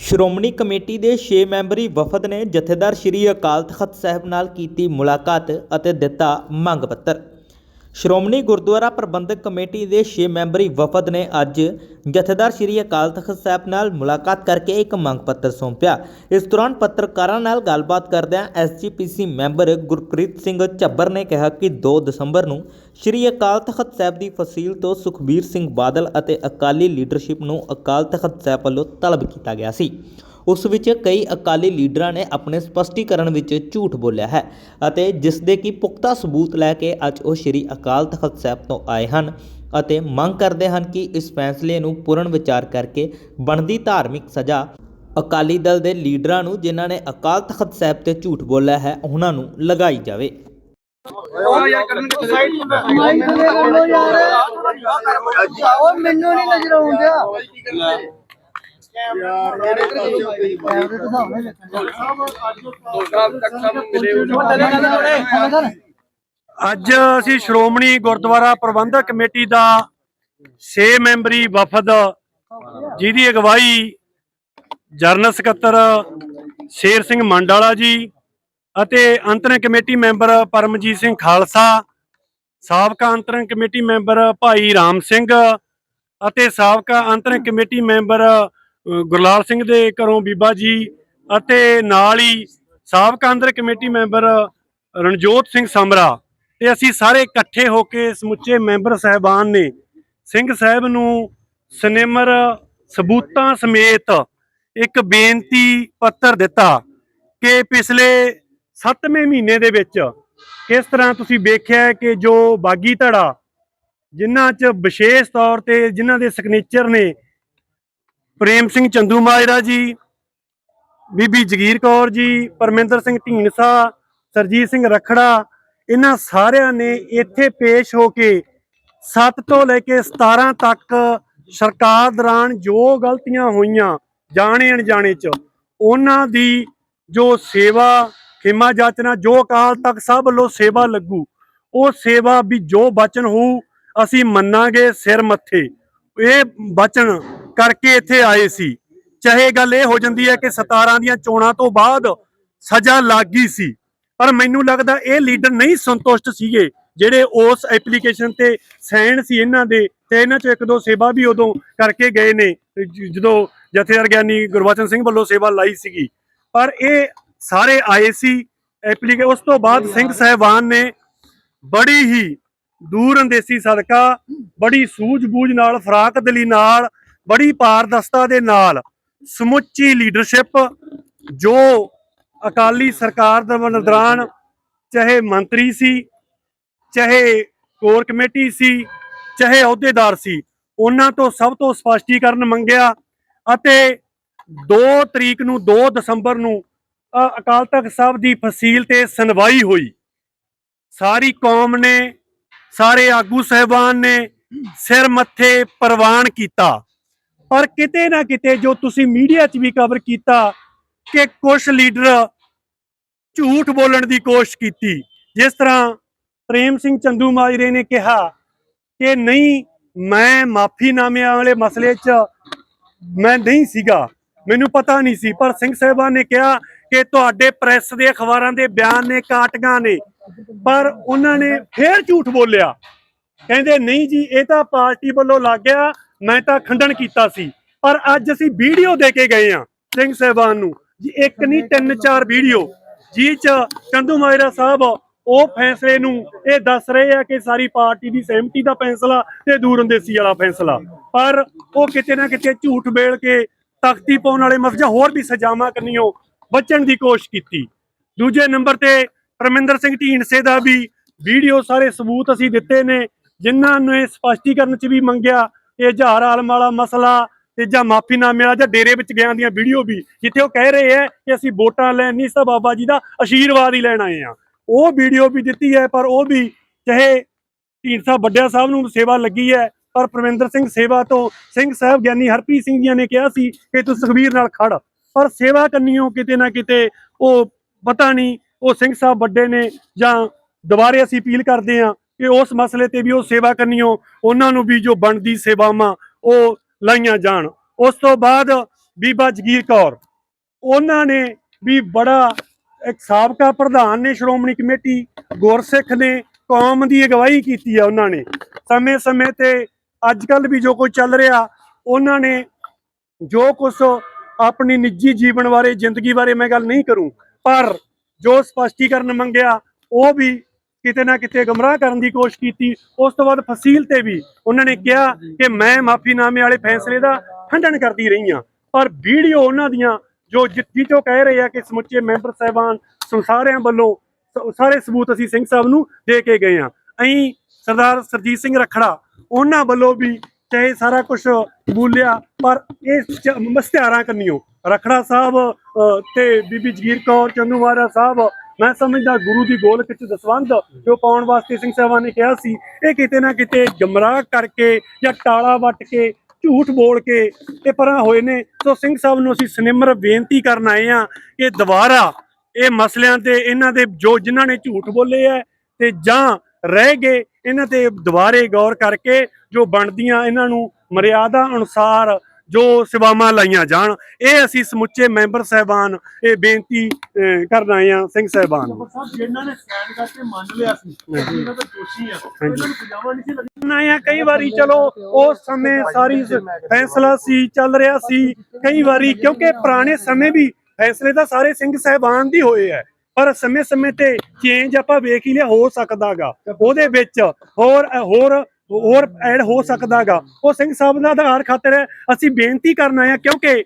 Shiromani committee ਦੇ 6 ਮੈਂਬਰੀ ਵਫਦ ਨੇ ਜਥੇਦਾਰ ਸ਼੍ਰੀ ਅਕਾਲ ਤਖਤ ਸਾਹਿਬ ਨਾਲ ਕੀਤੀ ਮੁਲਾਕਾਤ ਅਤੇ ਦਿੱਤਾ ਮੰਗ ਪੱਤਰ। ਸ਼੍ਰੋਮਣੀ ਗੁਰਦੁਆਰਾ ਪ੍ਰਬੰਧਕ ਕਮੇਟੀ ਦੇ 6 ਮੈਂਬਰੀ ਵਫਦ ਨੇ ਅੱਜ ਜਥੇਦਾਰ ਸ਼੍ਰੀ ਅਕਾਲ ਤਖਤ ਸਾਹਿਬ ਨਾਲ ਮੁਲਾਕਾਤ ਕਰਕੇ ਇੱਕ ਮੰਗ ਪੱਤਰ ਸੌਂਪਿਆ। ਇਸ ਦੌਰਾਨ ਪੱਤਰਕਾਰਾਂ ਨਾਲ ਗੱਲਬਾਤ ਕਰਦਿਆਂ ਐਸਜੀਪੀਸੀ ਮੈਂਬਰ ਗੁਰਪ੍ਰੀਤ ਸਿੰਘ ਝੱਬਰ ਨੇ ਕਿਹਾ ਕਿ 2 ਦਸੰਬਰ ਨੂੰ ਸ਼੍ਰੀ ਅਕਾਲ ਤਖਤ ਸਾਹਿਬ ਦੀ ਫਸੀਲ ਤੋਂ ਸੁਖਬੀਰ ਸਿੰਘ ਬਾਦਲ ਅਤੇ ਅਕਾਲੀ ਲੀਡਰਸ਼ਿਪ ਨੂੰ ਅਕਾਲ ਤਖਤ ਸਾਹਿਬ ਵੱਲੋਂ ਤਲਬ ਕੀਤਾ ਗਿਆ ਸੀ। ਉਸ ਵਿੱਚ ਕਈ ਅਕਾਲੀ ਲੀਡਰਾਂ ਨੇ ਆਪਣੇ ਸਪਸ਼ਟੀਕਰਨ ਵਿੱਚ ਝੂਠ ਬੋਲਿਆ ਹੈ ਅਤੇ ਜਿਸ ਦੇ ਕੀ ਪੁਖਤਾ ਸਬੂਤ ਲੈ ਕੇ ਅੱਜ ਉਹ ਸ਼੍ਰੀ ਅਕਾਲ ਤਖਤ ਸਾਹਿਬ ਤੋਂ ਆਏ ਹਨ ਅਤੇ ਮੰਗ ਕਰਦੇ ਹਨ ਕਿ ਇਸ ਫੈਸਲੇ ਨੂੰ ਪੂਰਨ ਵਿਚਾਰ ਕਰਕੇ ਬਣਦੀ ਧਾਰਮਿਕ ਸਜ਼ਾ ਅਕਾਲੀ ਦਲ ਦੇ ਲੀਡਰਾਂ ਨੂੰ ਜਿਨ੍ਹਾਂ ਨੇ ਅਕਾਲ ਤਖਤ ਸਾਹਿਬ ਤੇ ਝੂਠ ਬੋਲਿਆ ਹੈ, ਉਹਨਾਂ ਨੂੰ ਲਗਾਈ ਜਾਵੇ। ਉਹ ਮੈਨੂੰ ਨਹੀਂ ਨਜ਼ਰ ਆਉਂਦਿਆ ਅੱਜ ਅਸੀਂ ਸ਼੍ਰੋਮਣੀ ਗੁਰਦੁਆਰਾ ਪ੍ਰਬੰਧਕ ਕਮੇਟੀ ਦਾ 6 ਮੈਂਬਰੀ ਵਫਦ ਜਿਹਦੀ ਅਗਵਾਈ ਜਰਨਲ ਸਕੱਤਰ ਸ਼ੇਰ ਸਿੰਘ ਮੰਡਾਲਾ ਜੀ ਅਤੇ ਅੰਤਰਿਮ ਕਮੇਟੀ ਮੈਂਬਰ ਪਰਮਜੀਤ ਸਿੰਘ ਖਾਲਸਾ, ਸਾਬਕਾ ਅੰਤਰਿਮ ਕਮੇਟੀ ਮੈਂਬਰ ਭਾਈ ਰਾਮ ਸਿੰਘ ਅਤੇ ਸਾਬਕਾ ਅੰਤਰਿਮ ਕਮੇਟੀ ਮੈਂਬਰ ਗੁਰਲਾਲ ਸਿੰਘ ਦੇ ਘਰੋਂ ਬੀਬਾ ਜੀ ਅਤੇ ਨਾਲ ਹੀ ਸਾਬਕਾ ਅੰਤਰਿਮ ਕਮੇਟੀ ਮੈਂਬਰ ਰਣਜੋਤ ਸਿੰਘ ਸਮਰਾ ਤੇ ਅਸੀਂ ਸਾਰੇ ਇਕੱਠੇ ਹੋ ਕੇ ਸਮੁੱਚੇ ਮੈਂਬਰ ਸਹਿਬਾਨ ਨੇ ਸਿੰਘ ਸਾਹਿਬ ਨੂੰ ਸਨੇਮਰ ਸਬੂਤਾਂ ਸਮੇਤ ਇੱਕ ਬੇਨਤੀ ਪੱਤਰ ਦਿੱਤਾ ਕਿ ਪਿਛਲੇ 7ਵੇਂ ਮਹੀਨੇ ਦੇ ਵਿੱਚ ਕਿਸ ਤਰ੍ਹਾਂ ਤੁਸੀਂ ਵੇਖਿਆ ਕਿ ਜੋ ਬਾਗੀ ਧੜਾ ਜਿਨ੍ਹਾਂ 'ਚ ਵਿਸ਼ੇਸ਼ ਤੌਰ ਤੇ ਜਿਨ੍ਹਾਂ ਦੇ ਸਿਗਨੇਚਰ ਨੇ ਪ੍ਰੇਮ ਸਿੰਘ ਚੰਦੂ ਮਾਜਰਾ ਜੀ, ਬੀਬੀ ਜਗੀਰ ਕੌਰ ਜੀ, ਪਰਮਿੰਦਰ ਸਿੰਘ ਢੀਂਡਸਾ, ਸਰਜੀਤ ਸਿੰਘ ਰਖੜਾ, ਇਹਨਾਂ ਸਾਰਿਆਂ ਨੇ ਇੱਥੇ ਪੇਸ਼ ਹੋ ਕੇ 7 ਤੋਂ ਲੈ ਕੇ 17 ਤੱਕ ਸਰਕਾਰ ਦੌਰਾਨ ਜੋ ਗਲਤੀਆਂ ਹੋਈਆਂ ਜਾਣੇ ਅਣਜਾਣੇ ਚ, ਉਹਨਾਂ ਦੀ ਜੋ ਸੇਵਾ ਖਿਮਾ ਜਾਚਨਾ ਜੋ ਅਕਾਲ ਤੱਕ ਸਭ ਵੱਲੋਂ ਸੇਵਾ ਲੱਗੂ, ਉਹ ਸੇਵਾ ਵੀ ਜੋ ਬਚਨ ਹੋਊ, ਅਸੀਂ ਮੰਨਾਂਗੇ ਸਿਰ ਮੱਥੇ। ਇਹ ਬਚਨ ਕਰਕੇ ਇੱਥੇ ਆਏ ਸੀ। ਚਾਹੇ ਗੱਲ ਇਹ ਹੋ ਜਾਂਦੀ ਹੈ ਕਿ 17 ਦੀਆਂ ਚੋਣਾਂ ਤੋਂ ਬਾਅਦ ਸਜ਼ਾ ਲੱਗ ਸੀ। ਪਰ ਮੈਨੂੰ ਲੱਗਦਾ ਇਹ ਲੀਡਰ ਨਹੀਂ ਸੰਤੁਸ਼ਟ ਸੀਗੇ, ਜਿਹੜੇ ਉਸ ਐਪਲੀਕੇਸ਼ਨ ਤੇ ਸਾਈਨ ਸੀ ਇਹਨਾਂ ਦੇ ਤੇ ਇਹਨਾਂ ਚੋਂ ਇੱਕ ਦੋ ਸੇਵਾ ਵੀ ਉਦੋਂ ਕਰਕੇ ਗਏ ਨੇ, ਜਦੋਂ ਜਥੇਦਾਰ ਗਿਆਨੀ ਗੁਰਬਚਨ ਸਿੰਘ ਵੱਲੋਂ ਸੇਵਾ ਲਾਈ ਸੀਗੀ। ਪਰ ਇਹ ਸਾਰੇ ਆਏ ਸੀ, ਐਪਲੀਕੇ, ਉਸ ਤੋਂ ਬਾਅਦ ਸਿੰਘ ਸਹਿਬਾਨ ਨੇ ਬੜੀ ਹੀ ਦੂਰ ਅੰਦੇਸੀ ਸਦਕਾ, ਬੜੀ ਸੂਝ-ਬੂਝ ਨਾਲ ਫਰਾਕ ਦਿਲੀ ਨਾਲ ਬੜੀ ਪਾਰਦਰਸ਼ਤਾ ਦੇ ਨਾਲ ਸਮੁੱਚੀ ਲੀਡਰਸ਼ਿਪ ਜੋ ਅਕਾਲੀ ਸਰਕਾਰ ਦੇ ਦੌਰਾਨ ਚਾਹੇ ਮੰਤਰੀ ਸੀ, ਚਾਹੇ ਕੋਰ ਕਮੇਟੀ ਸੀ, ਚਾਹੇ ਅਹੁਦੇਦਾਰ ਸੀ, ਉਹਨਾਂ ਤੋਂ ਸਭ ਤੋਂ ਸਪਸ਼ਟੀਕਰਨ ਮੰਗਿਆ ਅਤੇ 2 ਤਰੀਕ ਨੂੰ 2 ਦਸੰਬਰ ਨੂੰ ਅਕਾਲ ਤਖਤ ਸਾਹਿਬ ਦੀ ਫਸੀਲ ਤੇ ਸੁਣਵਾਈ ਹੋਈ। ਸਾਰੀ ਕੌਮ ਨੇ, ਸਾਰੇ ਆਗੂ ਸਹਿਬਾਨ ਨੇ ਸਿਰ ਮੱਥੇ ਪ੍ਰਵਾਨ ਕੀਤਾ। ਪਰ ਕਿਤੇ ਨਾ ਕਿਤੇ ਜੋ ਤੁਸੀਂ ਮੀਡੀਆ 'ਚ ਵੀ ਕਵਰ ਕੀਤਾ ਕਿ ਕੁਝ ਲੀਡਰ ਝੂਠ ਬੋਲਣ ਦੀ ਕੋਸ਼ਿਸ਼ ਕੀਤੀ। ਜਿਸ ਤਰ੍ਹਾਂ ਪ੍ਰੇਮ ਸਿੰਘ ਚੰਦੂ ਮਾਜਰੇ ਨੇ ਕਿਹਾ ਕਿ ਨਹੀਂ, ਮੈਂ ਮਾਫੀਨਾਮਿਆਂ ਵਾਲੇ ਮਸਲੇ 'ਚ ਮੈਂ ਨਹੀਂ ਸੀਗਾ। ਮੈਨੂੰ ਪਤਾ ਨਹੀਂ ਸੀ, ਪਰ ਸਿੰਘ ਸਾਹਿਬਾਨ ਨੇ ਕਿਹਾ ਕਿ ਤੁਹਾਡੇ ਪ੍ਰੈਸ ਦੇ ਅਖਬਾਰਾਂ ਦੇ ਬਿਆਨ ਨੇ, ਕਾਟਕਾਂ ਨੇ, ਪਰ ਉਹਨਾਂ ਨੇ ਫੇਰ ਝੂਠ ਬੋਲਿਆ। ਕਹਿੰਦੇ, ਨਹੀਂ ਜੀ, ਇਹ ਤਾਂ ਪਾਰਟੀ ਵੱਲੋਂ ਲੱਗ ਗਿਆ ਮੈਂ ਤਾਂ ਖੰਡਨ ਕੀਤਾ ਸੀ, ਪਰ ਅੱਜ ਅਸੀਂ ਵੀਡੀਓ ਦੇ ਕੇ ਗਏ ਆ ਸਿੰਘ ਸਾਹਿਬਾਨ ਨੂੰ, ਜੀ ਇੱਕ ਨਹੀਂ, ਤਿੰਨ, ਚਾਰ ਵੀਡੀਓ ਜੀ ਚ ਚੰਦੂ ਮਾਇਰਾ ਸਾਹਿਬ ਉਹ ਫੈਸਲੇ ਨੂੰ ਇਹ ਦੱਸ ਰਹੇ ਆ ਕਿ ਸਾਰੀ ਪਾਰਟੀ ਦੀ ਸਹਿਮਤੀ ਦਾ ਫੈਸਲਾ ਤੇ ਦੂਰਅੰਦੇਸੀ ਵਾਲਾ ਫੈਸਲਾ। ਪਰ ਉਹ ਕਿਤੇ ਨਾ ਕਿਤੇ ਝੂਠ ਬੇਲ ਕੇ ਤਖਤੀ ਪਾਉਣ ਵਾਲੇ ਮਫਜਾ ਹੋਰ ਵੀ ਸਜ਼ਾਵਾਂ ਕਰਨੀਓ ਬਚਣ ਦੀ ਕੋਸ਼ਿਸ਼ ਕੀਤੀ। ਦੂਜੇ ਨੰਬਰ ਤੇ ਪਰਮਿੰਦਰ ਸਿੰਘ ਢੀਂਡਸੇ ਦਾ ਵੀ ਵੀਡੀਓ ਸਾਰੇ ਸਬੂਤ ਅਸੀਂ ਦਿੱਤੇ ਨੇ, ਜਿਨ੍ਹਾਂ ਨੇ ਸਪਸ਼ਟੀਕਰਨ ਚ ਵੀ ਮੰਗਿਆ ਇਹ ਜਹਾਰ ਆਲਮ ਵਾਲਾ ਮਸਲਾ ਤੇ ਜਾਂ ਮਾਫੀਨਾਮੇ ਵਾਲਾ ਜਾਂ ਡੇਰੇ ਵਿੱਚ ਗਿਆਂ ਦੀਆਂ ਵੀਡੀਓ ਵੀ ਜਿੱਥੇ ਉਹ ਕਹਿ ਰਹੇ ਹੈ ਕਿ ਅਸੀਂ ਵੋਟਾਂ ਲੈਣ ਨਹੀਂ ਸਾ ਬਾਬਾ ਜੀ ਦਾ ਆਸ਼ੀਰਵਾਦ ਹੀ ਲੈਣ ਆਏ ਆ ਉਹ ਵੀਡੀਓ ਵੀ ਦਿੱਤੀ ਹੈ, ਪਰ ਉਹ ਵੀ ਚਾਹੇ ਢੀਂਡਸਾ ਵੱਡਿਆ ਸਾਹਿਬ ਨੂੰ ਸੇਵਾ ਲੱਗੀ ਹੈ, ਪਰ ਪਰਮਿੰਦਰ ਸਿੰਘ ਸੇਵਾ ਤੋਂ ਸਿੰਘ ਸਾਹਿਬ ਗਿਆਨੀ ਹਰਪ੍ਰੀਤ ਸਿੰਘ ਜੀ ਨੇ ਕਿਹਾ ਸੀ ਕਿ ਤੂੰ ਸੁਖਬੀਰ ਨਾਲ ਖੜ। ਪਰ ਸੇਵਾ ਕਰਨੀਓ ਕਿਤੇ ਨਾ ਕਿਤੇ ਉਹ ਪਤਾ ਨਹੀਂ ਉਹ ਸਿੰਘ ਸਾਹਿਬ ਵੱਡੇ ਨੇ ਜਾਂ ਦੁਬਾਰੇ ਅਸੀਂ ਅਪੀਲ ਕਰਦੇ ਹਾਂ ਕਿ ਉਸ ਮਸਲੇ ਤੇ ਵੀ ਉਹ ਸੇਵਾ ਕਰਨੀਓ ਉਹਨਾਂ ਨੂੰ ਵੀ ਜੋ ਬਣਦੀ ਸੇਵਾਵਾਂ ਉਹ ਲਾਈਆਂ ਜਾਣ। ਉਸ ਤੋਂ ਬਾਅਦ ਬੀਬਾ ਜਗੀਰ ਕੌਰ, ਉਹਨਾਂ ਨੇ ਵੀ ਬੜਾ ਇੱਕ ਸਾਬਕਾ ਪ੍ਰਧਾਨ ਨੇ, ਸ਼੍ਰੋਮਣੀ ਕਮੇਟੀ ਗੁਰਸਿੱਖ ਨੇ, ਕੌਮ ਦੀ ਅਗਵਾਈ ਕੀਤੀ ਹੈ ਉਹਨਾਂ ਨੇ। ਸਮੇਂ-ਸਮੇਂ ਤੇ ਅੱਜ ਕੱਲ ਵੀ ਜੋ ਕੁਝ ਚੱਲ ਰਿਹਾ, ਉਹਨਾਂ ਨੇ ਜੋ ਕੁਝ ਆਪਣੀ ਨਿੱਜੀ ਜੀਵਨ ਬਾਰੇ, ਜ਼ਿੰਦਗੀ ਬਾਰੇ ਮੈਂ ਗੱਲ ਨਹੀਂ ਕਰੂੰ, ਪਰ ਜੋ ਸਪਸ਼ਟੀਕਰਨ ਮੰਗਿਆ, ਉਹ ਵੀ ਕਿਤੇ ਨਾ ਕਿਤੇ ਗਮਰਾਹ ਕਰਨ ਦੀ ਕੋਸ਼ਿਸ਼ ਕੀਤੀ। ਉਸ ਤੋਂ ਬਾਅਦ ਫਸੀਲ ਤੇ ਵੀ ਉਹਨਾਂ ਨੇ ਕਿਹਾ ਕਿ ਮੈਂ ਮਾਫੀਨਾਮੇ ਵਾਲੇ ਫੈਸਲੇ ਦਾ ਖੰਡਨ ਕਰਦੀ ਰਹੀ ਹਾਂ। ਪਰ ਵੀਡੀਓ ਉਹਨਾਂ ਦੀਆਂ ਜੋ ਜਿੱਤੀ ਤੋਂ ਕਹਿ ਰਹੇ ਆ ਕਿ ਸਮੁੱਚੇ ਮੈਂਬਰ ਸਾਹਿਬਾਨ ਸੰਸਾਰਿਆਂ ਵੱਲੋਂ ਸ- ਸਾਰੇ ਸਬੂਤ ਅਸੀਂ ਸਿੰਘ ਸਾਹਿਬ ਨੂੰ ਦੇ ਕੇ ਗਏ ਆ ਅਹੀਂ ਸਰਦਾਰ ਸਰਜੀਤ ਸਿੰਘ ਰਖੜਾ ਉਹਨਾਂ ਵੱਲੋਂ ਵੀ ਚਾਹੇ ਸਾਰਾ ਕੁਝ ਬੋਲਿਆ ਪਰ ਇਹ ਚ- ਮਸਤਿਆਰਾਂ ਕਰਨੀਓ ਰਖੜਾ ਸਾਹਿਬ ਅ, ਤੇ ਬੀਬੀ ਜਗੀਰ ਕੌਰ ਚੰਦੂਵਾਰਾ ਸਾਹਿਬ ਮੈਂ ਸਮਝਦਾ ਗੁਰੂ ਦੀ ਗੋਲਕ ਚ ਦਸਵੰਧ ਜੋ ਪਾਉਣ ਵਾਸਤੇ ਸਿੰਘ ਸਾਹਿਬਾਨ ਨੇ ਕਿਹਾ ਸੀ, ਇਹ ਕਿਤੇ ਨਾ ਕਿਤੇ ਗਮਰਾਹ ਕਰਕੇ ਜਾਂ ਟਾਲਾ ਵੱਟ ਕੇ, ਝੂਠ ਬੋਲ ਕੇ ਇਹ ਪਰਾਂ ਹੋਏ ਨੇ। ਸੋ ਸਿੰਘ ਸਾਹਿਬ ਨੂੰ ਅਸੀਂ ਸਨਿਮਰ ਬੇਨਤੀ ਕਰਨ ਆਏ ਆ ਕਿ ਦੁਬਾਰਾ ਇਹ ਮਸਲਿਆਂ ਤੇ ਇਹਨਾਂ ਦੇ ਜੋ ਜਿਨ੍ਹਾਂ ਨੇ ਝੂਠ ਬੋਲੇ ਆ ਤੇ ਜਾਂ ਰਹਿ ਗਏ, ਇਹਨਾਂ ਤੇ ਦੁਬਾਰੇ ਗੌਰ ਕਰਕੇ ਜੋ ਬਣਦੀਆਂ ਇਹਨਾਂ ਨੂੰ ਮਰਿਆਦਾ ਅਨੁਸਾਰ ਜੋ ਸੇਵਾਵਾਂ ਲਾਈਆਂ ਜਾਣ ਇਹ ਅਸੀਂ ਸਮੁੱਚੇ ਮੈਂਬਰ ਸਹਿਬਾਨ ਇਹ ਬੇਨਤੀ ਕਰਨ ਆਏ ਆ ਸਿੰਘ ਸਹਿਬਾਨ ਨੂੰ। ਸਾਹਿਬ ਜਿਨ੍ਹਾਂ ਨੇ ਸਾਈਨ ਕਰਕੇ ਮੰਨ ਲਿਆ ਸੀ ਇਹਨਾਂ ਦੇ ਦੋਸ਼ੀ ਆ। ਇਹਨਾਂ ਨੂੰ ਸਜ਼ਾਵਾਂ ਨਹੀਂ ਸੀ ਲੱਗਣੀ ਆਏ ਆ ਕਈ ਵਾਰੀ ਚਲੋ ਉਸ ਸਮੇਂ ਸਾਰੀ ਫੈਸਲਾ ਸੀ ਚੱਲ ਰਿਹਾ ਸੀ। ਕਈ ਵਾਰੀ ਕਿਉਂਕਿ ਪੁਰਾਣੇ ਸਮੇਂ ਵੀ ਫੈਸਲੇ ਤਾਂ ਸਾਰੇ ਸਿੰਘ ਸਹਿਬਾਨ ਦੀ ਹੋਏ ਆ। ਪਰ ਸਮੇਂ-ਸਮੇਂ ਤੇ ਚੇਂਜ ਆਪਾਂ ਵੇਖ ਹੀ ਲਿਆ ਹੋ ਸਕਦਾਗਾ। ਉਹਦੇ ਵਿੱਚ ਹੋਰ ਹੋਰ ਹੋਰ ਐਡ ਹੋ ਸਕਦਾਗਾ। ਉਹ ਸਿੰਘ ਸਾਹਿਬ ਦਾ ਆਧਾਰ ਖਾਤਰ ਅਸੀਂ ਬੇਨਤੀ ਕਰਨ ਆਏ ਆ ਕਿਉਂਕਿ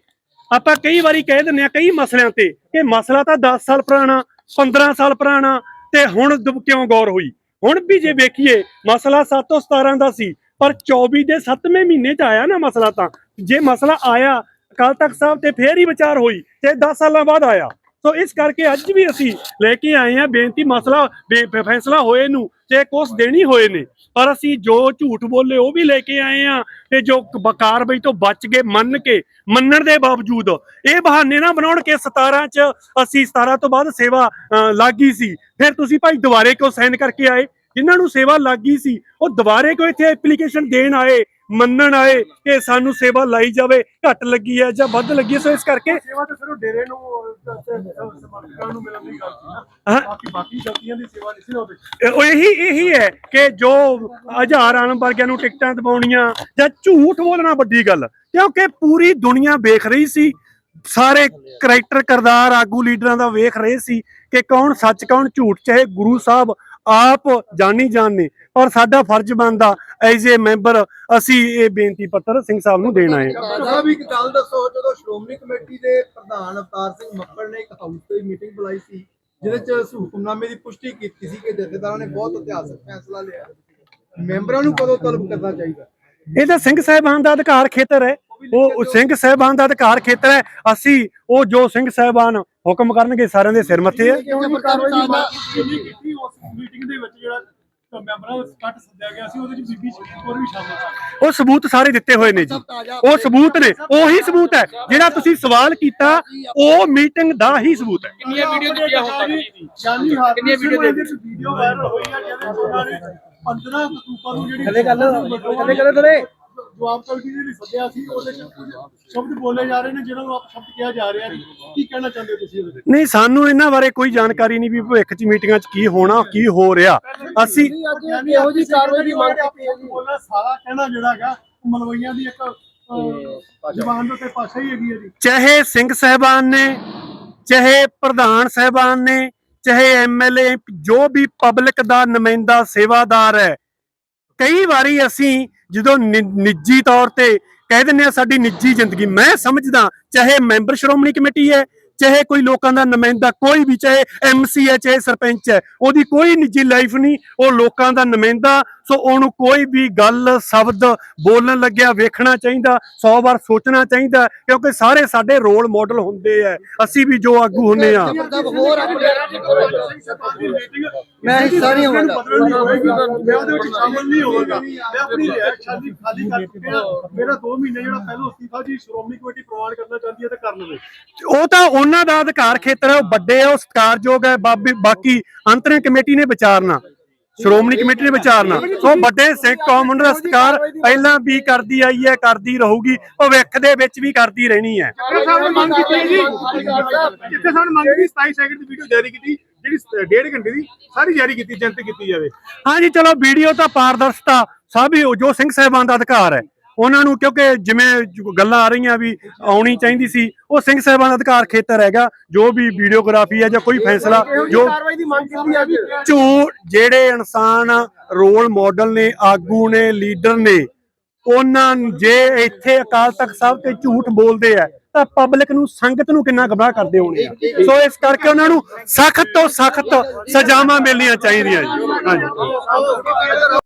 ਆਪਾਂ ਕਈ ਵਾਰੀ ਕਹਿ ਦਿੰਦੇ ਆ ਕਈ ਮਸਲਿਆਂ ਤੇ ਕਿ ਮਸਲਾ ਤਾਂ 10 ਸਾਲ ਪੁਰਾਣਾ 15 ਸਾਲ ਪੁਰਾਣਾ ਤੇ ਹੁਣ ਕਿਉਂ ਗੌਰ ਹੋਈ? ਹੁਣ ਵੀ ਜੇ ਵੇਖੀਏ, ਮਸਲਾ 7 ਤੋਂ 17 ਦਾ ਸੀ, ਪਰ 24 ਦੇ 7ਵੇਂ ਮਹੀਨੇ ਚ ਆਇਆ ਨਾ ਮਸਲਾ ਤਾਂ। ਜੇ ਮਸਲਾ ਆਇਆ, ਅਕਾਲ ਤਖਤ ਸਾਹਿਬ ਤੇ ਫੇਰ ਹੀ ਵਿਚਾਰ ਹੋਈ ਤੇ 10 ਸਾਲਾਂ ਬਾਅਦ ਆਇਆ। ਸੋ ਇਸ ਕਰਕੇ ਅੱਜ ਵੀ ਅਸੀਂ ਲੈ ਕੇ ਆਏ ਆ ਬੇਨਤੀ ਮਸਲਾ ਬੇ- ਫੈਸਲਾ ਹੋਏ ਨੂੰ ਤੇ ਕੋਸ ਦੇਣੀ ਹੋਏ ਨੇ। ਪਰ ਅਸੀਂ ਜੋ ਝੂਠ ਬੋਲੇ ਉਹ ਵੀ ਲੈ ਕੇ ਆਏ ਆ ਤੇ ਜੋ ਕਾਰਵਾਈ ਤੋਂ ਬਚ ਕੇ ਮੰਨ ਕੇ ਮੰਨਣ ਦੇ ਬਾਵਜੂਦ ਇਹ ਬਹਾਨੇ ਨਾ ਬਣਾਉਣ ਕਿ 17 ਚ ਅਸੀਂ 17 ਤੋਂ ਬਾਅਦ ਸੇਵਾ ਅ, ਲੱਗੀ ਸੀ। ਫਿਰ ਤੁਸੀਂ ਭਾਈ ਦੁਬਾਰੇ ਕਿਉਂ ਸਾਈਨ ਕਰਕੇ ਆਏ? ਜਿਨ੍ਹਾਂ ਨੂੰ ਸੇਵਾ ਲੱਗੀ ਸੀ ਉਹ ਦੁਬਾਰੇ ਕਿਉਂ ਇੱਥੇ ਐਪਲੀਕੇਸ਼ਨ ਦੇਣ ਆਏ? ਮੰਨਣ ਆਏ ਕਿ ਸਾਨੂੰ ਸੇਵਾ ਲਾਈ ਜਾਵੇ ਘੱਟ ਲੱਗੀ ਹੈ ਜਾਂ ਵੱਧ ਲੱਗੀ ਹੈ ਸੋ ਇਸ ਕਰਕੇ ਸੇਵਾ ਤਾਂ ਸਿਰਫ ਡੇਰੇ ਨੂੰ ਸਮਰਥਕਾਂ ਨੂੰ ਮਿਲਣ ਦੀ ਗੱਲ ਸੀ ਨਾ। ਬਾਕੀ ਬਾਕੀ ਦੀ ਸੇਵਾ ਨਹੀਂ ਸੀ ਉਹਦੇ ਉਹ ਇਹੀ ਇਹੀ ਹੈ ਕਿ ਜੋ ਹਜ਼ਾਰ ਆਲਮ ਵਰਗਿਆਂ ਨੂੰ ਟਿਕਟਾਂ ਦਵਾਉਣੀਆਂ ਜਾਂ ਝੂਠ ਬੋਲਣਾ ਵੱਡੀ ਗੱਲ ਕਿਉਂਕਿ ਪੂਰੀ ਦੁਨੀਆ ਵੇਖ ਰਹੀ ਸੀ ਸਾਰੇ ਕਰੈਕਟਰ ਕਰਦਾਰ ਆਗੂ ਲੀਡਰਾਂ ਦਾ ਵੇਖ ਰਹੇ ਸੀ ਕਿ ਕੌਣ ਸੱਚ ਕੌਣ ਝੂਠ ਚਾਹੇ ਗੁਰੂ ਸਾਹਿਬ ਆਪ ਜਾਣੀ ਜਾਣਨੇ ਔਰ ਸਾਡਾ ਫਰਜ਼ ਬਣਦਾ ਐਜ਼ ਏ ਮੈਂਬਰ ਅਸੀਂ ਇਹ ਬੇਨਤੀ ਪੱਤਰ ਸਿੰਘ ਸਾਹਿਬ ਨੂੰ ਦੇਣਾ ਹੈ ਸਾਹਿਬ ਇੱਕ ਗੱਲ ਦੱਸੋ ਜਦੋਂ ਸ਼੍ਰੋਮਣੀ ਕਮੇਟੀ ਦੇ ਪ੍ਰਧਾਨ ਅਵਤਾਰ ਸਿੰਘ ਮੱਕੜ ਨੇ ਇੱਕ ਹਾਊਸ ਤੇ ਮੀਟਿੰਗ ਬੁਲਾਈ ਸੀ ਜਿਹਦੇ ਚ ਹੁਕਮਨਾਮੇ ਦੀ ਪੁਸ਼ਟੀ ਕੀਤੀ ਸੀ ਕਿ ਜਥੇਦਾਰਾਂ ਨੇ ਬਹੁਤ ਇਤਿਹਾਸਕ ਫੈਸਲਾ ਲਿਆ। ਮੈਂਬਰਾਂ ਨੂੰ ਕਦੋਂ ਤਲਬ ਕਰਨਾ ਚਾਹੀਦਾ? ਇਹ ਤਾਂ ਸਿੰਘ ਸਾਹਿਬਾਨ ਦਾ ਅਧਿਕਾਰ ਖੇਤਰ ਹੈ। ਉਹ ਸਿੰਘ ਸਾਹਿਬਾਨ ਦਾ ਅਧਿਕਾਰ ਖੇਤਰ ਹੈ। ਅਸੀਂ ਉਹ ਜੋ ਸਿੰਘ ਸਾਹਿਬਾਨ ਹੁਕਮ ਕਰਨਗੇ ਸਾਰਿਆਂ ਦੇ ਸਿਰ ਮੱਥੇ ਹੈ ਕਿਉਂ ਨਹੀਂ ਕਾਰਵਾਈ ਕੀਤੀ ਉਸ ਮੀਟਿੰਗ ਦੇ ਵਿੱਚ ਜਿਹੜਾ ਮੈਂਬਰਾਂ ਦਾ ਕੱਟ ਸੱਦਿਆ ਗਿਆ ਸੀ ਉਹਦੇ ਵਿੱਚ ਬੀਬੀ ਸ਼ਰੀਫ ਹੋਰ ਵੀ ਸ਼ਾਮਲ ਸੀ ਉਹ ਸਬੂਤ ਸਾਰੇ ਦਿੱਤੇ ਹੋਏ ਨੇ ਜੀ। ਉਹ ਸਬੂਤ ਨੇ ਉਹੀ ਸਬੂਤ ਹੈ ਜਿਹੜਾ ਤੁਸੀਂ ਸਵਾਲ ਕੀਤਾ ਉਹ ਮੀਟਿੰਗ ਦਾ ਹੀ ਸਬੂਤ ਹੈ। ਕਿੰਨੀਆਂ ਵੀਡੀਓ ਦਿੱਤੀਆਂ ਹੁਣ ਤੱਕ ਜਾਨੀ ਹਾਰ ਕਿੰਨੀਆਂ ਵੀਡੀਓ ਦੇ ਵੀਡੀਓ ਵਾਇਰਲ ਹੋਈ ਆ ਜਿਹਦੇ ਵਿੱਚ ਉਹਨਾਂ ਨੇ 15 ਅਕਤੂਬਰ ਨੂੰ ਜਿਹੜੀ ਥੱਲੇ ਲਓ, ਥੱਲੇ ਥੱਲੇ। ਜਵਾਬ ਤਲਬੀ ਜਿਹੜੀ ਸੱਦਿਆ ਸੀ ਉਹਦੇ ਚ ਕੁਝ ਸ਼ਬਦ ਬੋਲੇ ਜਾ ਰਹੇ ਨੇ ਜਿਹਨਾਂ ਨੂੰ ਆਪ ਸ਼ਬਦ ਕਿਹਾ ਜਾ ਰਿਹਾ ਜੀ ਕੀ ਕਹਿਣਾ ਚਾਹੁੰਦੇ ਹੋ ਤੁਸੀਂ ਉਹਦੇ ਨਹੀਂ ਸਾਨੂੰ ਇਹਨਾਂ ਬਾਰੇ ਕੋਈ ਜਾਣਕਾਰੀ ਨਹੀਂ ਵੀ ਭਵਿੱਖ 'ਚ ਮੀਟਿੰਗਾਂ 'ਚ ਕੀ ਹੋਣਾ ਕੀ ਹੋ ਰਿਹਾ। ਅਸੀਂ ਇਹੋ ਜੀ ਕਾਰਵਾਈ ਦੀ ਮੰਗ ਕੀਤੀ ਹੈ ਜੀ। ਬੋਲਣਾ ਸਾਰਾ ਕਹਿਣਾ ਜਿਹੜਾ ਹੈਗਾ ਮਲਵਈਆਂ ਦੀ ਇੱਕ ਜ਼ਬਾਨ ਦੇ ਉੱਤੇ ਪਾਸਾ ਹੀ ਹੈਗੀ ਹੈ ਜੀ। ਚਾਹੇ ਸਿੰਘ ਸਾਹਿਬਾਨ ਨੇ ਚਾਹੇ ਪ੍ਰਧਾਨ ਸਾਹਿਬਾਨ ਨੇ ਚਾਹੇ ਐਮਐਲਏ ਜੋ ਵੀ ਪਬਲਿਕ ਦਾ ਨੁਮਾਇੰਦਾ ਸੇਵਾਦਾਰ ਹੈ ਕਈ ਵਾਰੀ ਅਸੀਂ ਜਦੋਂ ਨਿ- ਨਿੱਜੀ ਤੌਰ ਤੇ ਕਹਿ ਦਿੰਦੇ ਆ ਸਾਡੀ ਨਿੱਜੀ ਜ਼ਿੰਦਗੀ, ਮੈਂ ਸਮਝਦਾ, ਚਾਹੇ ਮੈਂਬਰ ਸ਼੍ਰੋਮਣੀ ਕਮੇਟੀ ਹੈ ਚਾਹੇ ਕੋਈ ਲੋਕਾਂ ਦਾ ਨੁਮਾਇੰਦਾ ਕੋਈ ਵੀ ਚਾਹੇ ਐਮਸੀ ਹੈ ਚਾਹੇ ਸਰਪੰਚ ਹੈ ਉਹਦੀ ਕੋਈ ਨਿੱਜੀ ਲਾਈਫ ਨਹੀਂ ਉਹ ਲੋਕਾਂ ਦਾ ਨੁਮਾਇੰਦਾ। ਸੋ ਉਹਨੂੰ ਕੋਈ ਵੀ ਗੱਲ ਸ਼ਬਦ ਬੋਲਣ ਲੱਗਿਆ ਵੇਖਣਾ ਚਾਹੀਦਾ 100 ਵਾਰ ਸੋਚਣਾ ਚਾਹੀਦਾ ਕਿਉਂਕਿ ਸਾਰੇ ਸਾਡੇ ਰੋਲ ਮਾਡਲ ਹੁੰਦੇ ਆ। ਅਸੀਂ ਵੀ ਜੋ ਆਗੂ ਹੁੰਨੇ ਆ। ਮੈਂ ਹਿੱਸਾ ਨਹੀਂ ਹੋਵਾਂਗਾ। ਮੈਂ ਉਹਦੇ ਵਿੱਚ ਸ਼ਾਮਲ ਨਹੀਂ ਹੋਵਾਂਗਾ। ਮੈਂ ਆਪਣੀ ਰਿਹਾਇਸ਼ ਖਾਲੀ ਖਾਲੀ ਕਰ ਚੁੱਕਿਆ ਮੇਰਾ 2 ਮਹੀਨੇ ਜਿਹੜਾ ਪਹਿਲਾਂ ਅਸਤੀਫਾ ਜੀ ਸ਼੍ਰੋਮਣੀ ਕਮੇਟੀ ਪ੍ਰਵਾਨ ਕਰਨਾ ਚਾਹੁੰਦੀ ਹੈ ਤੇ ਕਰ ਲਵੇ। ਉਹ ਤਾਂ ਉਹਨਾਂ ਦਾ ਅਧਿਕਾਰ ਖੇਤਰ ਹੈ ਉਹ ਵੱਡੇ ਆ ਉਹ ਸਤਿਕਾਰਯੋਗ ਹੈ ਬਾਬੀ ਬਾਕੀ ਅੰਤਰਿਮ ਕਮੇਟੀ ਨੇ ਵਿਚਾਰਨਾ ਸ਼੍ਰੋਮਣੀ ਕਮੇਟੀ ਨੇ ਵਿਚਾਰਨਾ। ਸੋ ਵੱਡੇ ਸਿੱਖ ਕੌਮ ਉਹਨਾਂ ਦਾ ਸਤਿਕਾਰ ਪਹਿਲਾਂ ਵੀ ਕਰਦੀ ਆਈ ਹੈ ਕਰਦੀ ਰਹੂਗੀ ਭਵਿੱਖ ਦੇ ਵਿੱਚ ਵੀ ਕਰਦੀ ਰਹਿਣੀ ਹੈ। ਜਿੱਥੇ ਸਾਨੂੰ ਮੰਗ ਕੀਤੀ ਹੈ ਜੀ ਜਿੱਥੇ ਸਾਨੂੰ ਮੰਗ ਕੀਤੀ? 27 ਸੈਕਿੰਡ ਦੀ ਵੀਡੀਓ ਜਾਰੀ ਕੀਤੀ ਜਿਹੜੀ ਡੇਢ ਘੰਟੇ ਦੀ ਸਾਰੀ ਜਾਰੀ ਕੀਤੀ ਜਾਵੇ। ਹਾਂਜੀ ਚਲੋ ਵੀਡੀਓ ਤਾਂ ਪਾਰਦਰਸ਼ਤਾ ਸਭ ਹੀ ਜੋ ਸਿੰਘ ਸਾਹਿਬਾਨ ਦਾ ਅਧਿਕਾਰ ਹੈ। ਉਹਨਾਂ ਨੂੰ ਕਿਉਂਕਿ ਜਿਵੇਂ ਗੱਲਾਂ ਆ ਰਹੀਆਂ ਵੀ ਆਉਣੀ ਚਾਹੀਦੀ ਸੀ ਉਹ ਸਿੰਘ ਸਾਹਿਬਾਨ ਦਾ ਅਧਿਕਾਰ ਖੇਤਰ ਹੈਗਾ ਜੋ ਵੀ ਵੀਡੀਓਗ੍ਰਾਫੀ ਹੈ ਜਾਂ ਕੋਈ ਫੈਸਲਾ ਜੋ ਕਾਰਵਾਈ ਦੀ ਮੰਗ ਕੀਤੀ ਹੈ ਵੀ ਝੂਠ ਜਿਹੜੇ ਇਨਸਾਨ ਰੋਲ ਮਾਡਲ ਨੇ ਆਗੂ ਨੇ ਲੀਡਰ ਨੇ ਉਹਨਾਂ ਜੇ ਇੱਥੇ ਅਕਾਲ ਤਖਤ ਸਾਹਿਬ ਤੇ ਝੂਠ ਬੋਲਦੇ ਆ ਤਾਂ ਪਬਲਿਕ ਨੂੰ ਸੰਗਤ ਨੂੰ ਕਿੰਨਾ ਗਮਰਾਹ ਕਰਦੇ ਹੋਣੇ ਆ ਸੋ ਇਸ ਕਰਕੇ ਉਹਨਾਂ ਨੂੰ ਸਖਤ ਤੋਂ ਸਖਤ ਸਜ਼ਾਵਾਂ ਮਿਲਣੀਆਂ ਚਾਹੀਦੀਆਂ ਜੀ। ਹਾਂਜੀ।